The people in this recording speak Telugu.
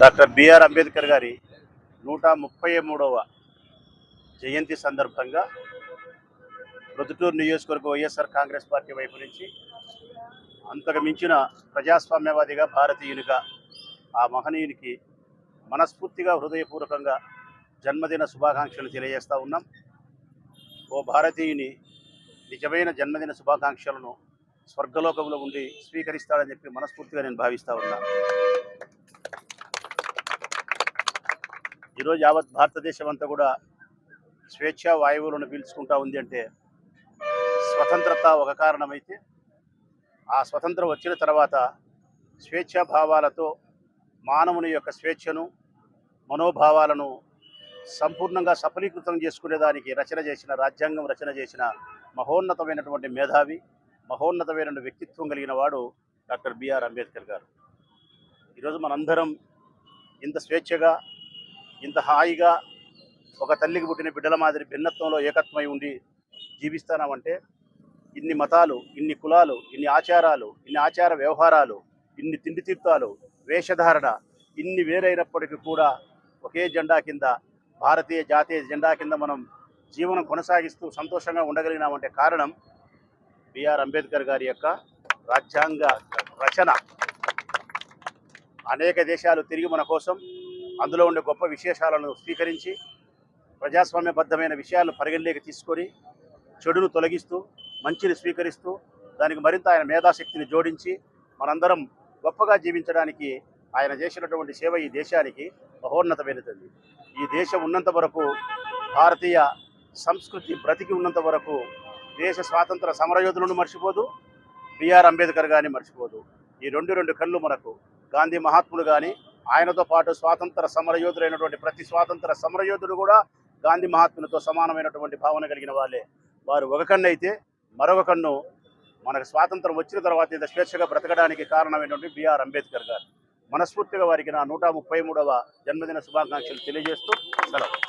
డాక్టర్ బిఆర్ అంబేద్కర్ గారి నూట ముప్పై మూడవ జయంతి సందర్భంగా ప్రొద్దుటూరు నియోజకవర్గ వైఎస్ఆర్ కాంగ్రెస్ పార్టీ వైపు నుంచి అంతకు మించిన ప్రజాస్వామ్యవాదిగా భారతీయునిగా ఆ మహనీయునికి మనస్ఫూర్తిగా హృదయపూర్వకంగా జన్మదిన శుభాకాంక్షలు తెలియజేస్తూ ఉన్నాం. ఓ భారతీయుని నిజమైన జన్మదిన శుభాకాంక్షలను స్వర్గలోకంలో ఉండి స్వీకరిస్తాడని చెప్పి మనస్ఫూర్తిగా నేను భావిస్తూ ఉన్నాను ఈరోజు యావత్ భారతదేశం అంతా కూడా స్వేచ్ఛా వాయువులను పీల్చుకుంటా ఉంది అంటే స్వతంత్రత ఒక కారణమైతే ఆ స్వతంత్రం వచ్చిన తర్వాత స్వేచ్ఛా భావాలతో మానవుని యొక్క స్వేచ్ఛను మనోభావాలను సంపూర్ణంగా సఫలీకృతం చేసుకునేదానికి రచన చేసిన రాజ్యాంగం రచన చేసిన మహోన్నతమైనటువంటి మేధావి మహోన్నతమైన వ్యక్తిత్వం కలిగిన వాడు డాక్టర్ బిఆర్ అంబేద్కర్ గారు. ఈరోజు మనందరం ఇంత స్వేచ్ఛగా ఇంత హాయిగా ఒక తల్లికి పుట్టిన బిడ్డల మాదిరి భిన్నత్వంలో ఏకత్వమై ఉండి జీవిస్తానామంటే ఇన్ని మతాలు ఇన్ని కులాలు ఇన్ని ఆచారాలు ఇన్ని ఆచార వ్యవహారాలు ఇన్ని తిండి తీర్థాలు వేషధారణ ఇన్ని వేరైనప్పటికీ కూడా ఒకే జెండా కింద భారతీయ జాతీయ జెండా కింద మనం జీవనం కొనసాగిస్తూ సంతోషంగా ఉండగలిగినామంటే కారణం బిఆర్ అంబేద్కర్ గారి యొక్క రాజ్యాంగ రచన. అనేక దేశాలు తిరిగి మన కోసం అందులో ఉండే గొప్ప విశేషాలను స్వీకరించి ప్రజాస్వామ్యబద్ధమైన విషయాలను పరిగణలోకి తీసుకొని చెడును తొలగిస్తూ మంచిని స్వీకరిస్తూ దానికి మరింత ఆయన మేధాశక్తిని జోడించి మనందరం గొప్పగా జీవించడానికి ఆయన చేసినటువంటి సేవ ఈ దేశానికి మహోన్నతమైనది. ఈ దేశం ఉన్నంత వరకు భారతీయ సంస్కృతి బ్రతికి ఉన్నంత వరకు దేశ స్వాతంత్ర సమరయోధులను మర్చిపోదు బిఆర్ అంబేద్కర్ కానీ మర్చిపోదు. ఈ రెండు రెండు కళ్ళు మనకు. గాంధీ మహాత్ములు కానీ ఆయనతో పాటు స్వాతంత్ర సమరయోధులైనటువంటి ప్రతి స్వాతంత్ర సమరయోధుడు కూడా గాంధీ మహాత్ములతో సమానమైనటువంటి భావన కలిగిన వాళ్ళే. వారు ఒక కన్ను అయితే మరొక కన్ను మనకు స్వాతంత్రం వచ్చిన తర్వాత ఇంత స్వేచ్ఛగా బ్రతకడానికి కారణమైనటువంటి బిఆర్ అంబేద్కర్ గారు. మనస్ఫూర్తిగా వారికి నా నూట ముప్పై మూడవ జన్మదిన శుభాకాంక్షలు తెలియజేస్తూ సెలవు.